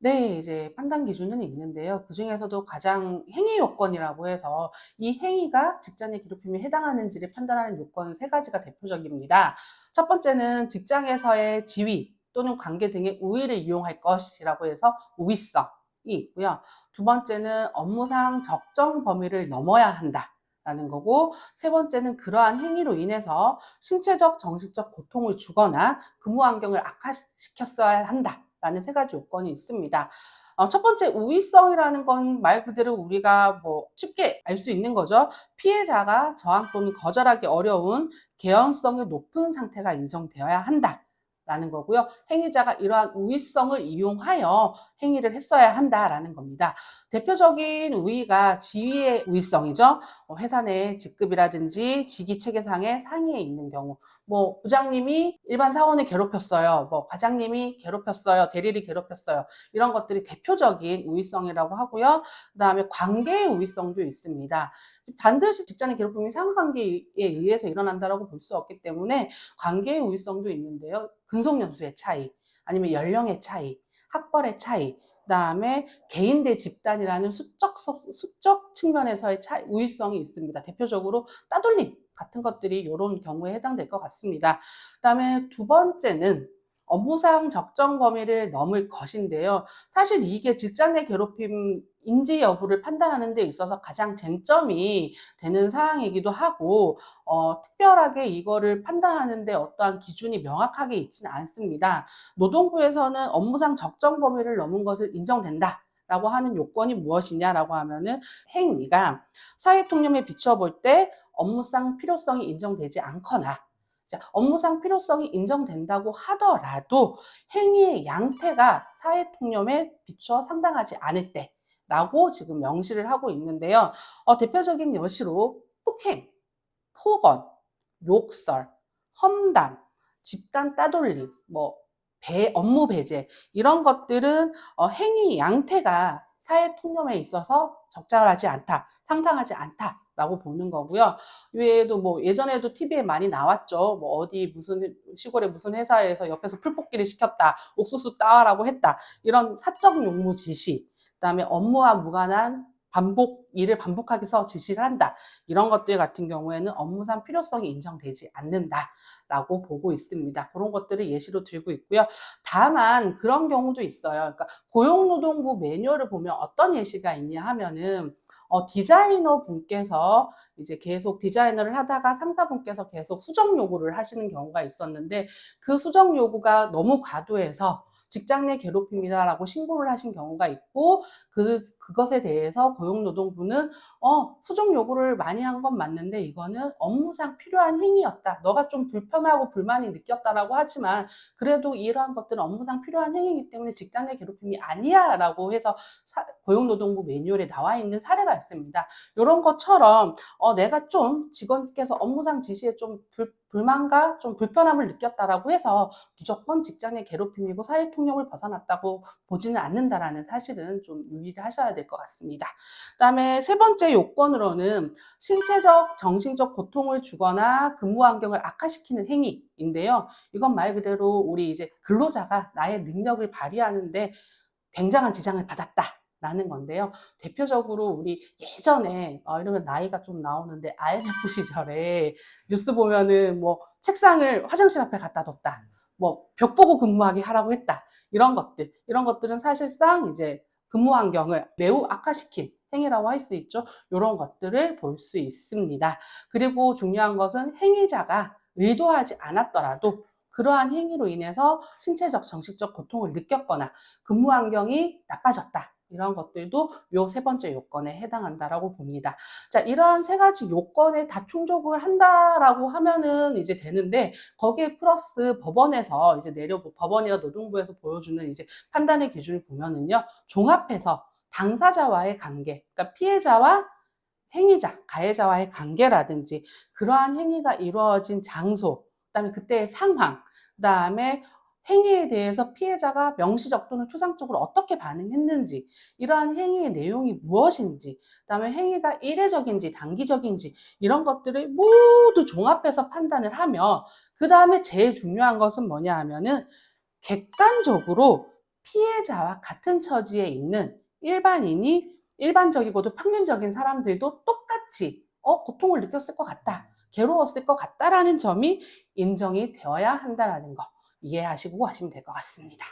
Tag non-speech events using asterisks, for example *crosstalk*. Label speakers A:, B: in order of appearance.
A: 네. 이제 판단 기준은 있는데요. 그 중에서도 가장 행위 요건이라고 해서 이 행위가 직장 내 괴롭힘에 해당하는지를 판단하는 요건은 세 가지가 대표적입니다. 첫 번째는 직장에서의 지위 또는 관계 등의 우위를 이용할 것이라고 해서 우위성이 있고요. 두 번째는 업무상 적정 범위를 넘어야 한다. 라는 거고, 세 번째는 그러한 행위로 인해서 신체적, 정신적 고통을 주거나 근무 환경을 악화시켰어야 한다. 라는 세 가지 요건이 있습니다. 어, 첫 번째 우위성이라는 건 말 그대로 우리가 뭐 쉽게 알 수 있는 거죠. 피해자가 저항 또는 거절하기 어려운 개연성이 높은 상태가 인정되어야 한다. 라는 거고요. 행위자가 이러한 우위성을 이용하여 행위를 했어야 한다라는 겁니다. 대표적인 우위가 지위의 우위성이죠. 어, 회사 내 직급이라든지 직위 체계상의 상위에 있는 경우, 뭐 부장님이 일반 사원을 괴롭혔어요. 뭐 과장님이 괴롭혔어요. 대리를 괴롭혔어요. 이런 것들이 대표적인 우위성이라고 하고요. 그다음에 관계의 우위성도 있습니다. 반드시 직장의 괴롭힘이 상관관계에 의해서 일어난다라고 볼 수 없기 때문에 관계의 우위성도 있는데요. 근속연수의 차이, 아니면 연령의 차이, 학벌의 차이, 그다음에 개인 대 집단이라는 수적 수적 측면에서의 차이, 우위성이 있습니다. 대표적으로 따돌림 같은 것들이 이런 경우에 해당될 것 같습니다. 그다음에 두 번째는 업무상 적정 범위를 넘을 것인데요. 사실 이게 직장 내 괴롭힘 인지 여부를 판단하는 데 있어서 가장 쟁점이 되는 사항이기도 하고 어, 특별하게 이거를 판단하는데 어떠한 기준이 명확하게 있지는 않습니다. 노동부에서는 업무상 적정 범위를 넘은 것을 인정된다. 라고 하는 요건이 무엇이냐라고 하면은 행위가 사회 통념에 비춰볼 때 업무상 필요성이 인정되지 않거나 자, 업무상 필요성이 인정된다고 하더라도 행위의 양태가 사회 통념에 비춰 상당하지 않을 때 라고 지금 명시를 하고 있는데요. 어, 대표적인 예시로 폭행, 폭언, 욕설, 험담, 집단 따돌림, 뭐 배, 업무 배제 이런 것들은 어, 행위 양태가 사회 통념에 있어서 적절하지 않다, 상당하지 않다. 라고 보는 거고요. 외에도 뭐 예전에도 TV에 많이 나왔죠. 뭐 어디 무슨 시골의 무슨 회사에서 옆에서 풀뽑기를 시켰다. 옥수수 따라고 했다. 이런 사적 용무 지시. 그다음에 업무와 무관한 반복 일을 반복하게서 지시를 한다. 이런 것들 같은 경우에는 업무상 필요성이 인정되지 않는다라고 보고 있습니다. 그런 것들을 예시로 들고 있고요. 다만 그런 경우도 있어요. 그러니까 고용노동부 매뉴얼을 보면 어떤 예시가 있냐 하면은 어, 디자이너 분께서 이제 계속 디자이너를 하다가 상사분께서 계속 수정 요구를 하시는 경우가 있었는데 그 수정 요구가 너무 과도해서 직장 내 괴롭힘이다라고 신고를 하신 경우가 있고 그 그것에 대해서 고용노동부는 어 수정 요구를 많이 한 건 맞는데 이거는 업무상 필요한 행위였다. 너가 좀 불편하고 불만이 느꼈다라고 하지만 그래도 이러한 것들은 업무상 필요한 행위이기 때문에 직장 내 괴롭힘이 아니야라고 해서 사, 고용노동부 매뉴얼에 나와 있는 사례가 있습니다. 이런 것처럼 어 내가 좀 직원께서 업무상 지시에 좀 불, 불만과 좀 불편함을 느꼈다라고 해서 무조건 직장 내 괴롭힘이고 사회 통념을 벗어났다고 보지는 않는다라는 사실은 좀 유의를 하셔야 될 것 같습니다. 그다음에 세 번째 요건으로는 신체적, 정신적 고통을 주거나 근무 환경을 악화시키는 행위인데요. 이건 말 그대로 우리 이제 근로자가 나의 능력을 발휘하는데 굉장한 지장을 받았다. 라는 건데요. 대표적으로 우리 예전에 어, 이러면 나이가 좀 나오는데 IMF *laughs* 시절에 뉴스 보면은 뭐 책상을 화장실 앞에 갖다 뒀다. 뭐 벽 보고 근무하게 하라고 했다. 이런 것들. 이런 것들은 사실상 이제 근무 환경을 매우 악화시킨 행위라고 할 수 있죠. 이런 것들을 볼 수 있습니다. 그리고 중요한 것은 행위자가 의도하지 않았더라도 그러한 행위로 인해서 신체적, 정신적 고통을 느꼈거나 근무 환경이 나빠졌다. 이런 것들도 요 세 번째 요건에 해당한다라고 봅니다. 자, 이러한 세 가지 요건에 다 충족을 한다라고 하면은 이제 되는데 거기에 플러스 법원에서 이제 내려 법원이나 노동부에서 보여주는 이제 판단의 기준을 보면은요. 종합해서 당사자와의 관계, 그러니까 피해자와 행위자, 가해자와의 관계라든지 그러한 행위가 이루어진 장소, 그다음에 그때의 상황, 그다음에 행위에 대해서 피해자가 명시적 또는 추상적으로 어떻게 반응했는지, 이러한 행위의 내용이 무엇인지, 그다음에 행위가 이례적인지 단기적인지 이런 것들을 모두 종합해서 판단을 하며 그다음에 제일 중요한 것은 뭐냐 하면은 객관적으로 피해자와 같은 처지에 있는 일반인이 일반적이고도 평균적인 사람들도 똑같이 어, 고통을 느꼈을 것 같다. 괴로웠을 것 같다라는 점이 인정이 되어야 한다라는 것. 이해하시고 하시면 될 것 같습니다.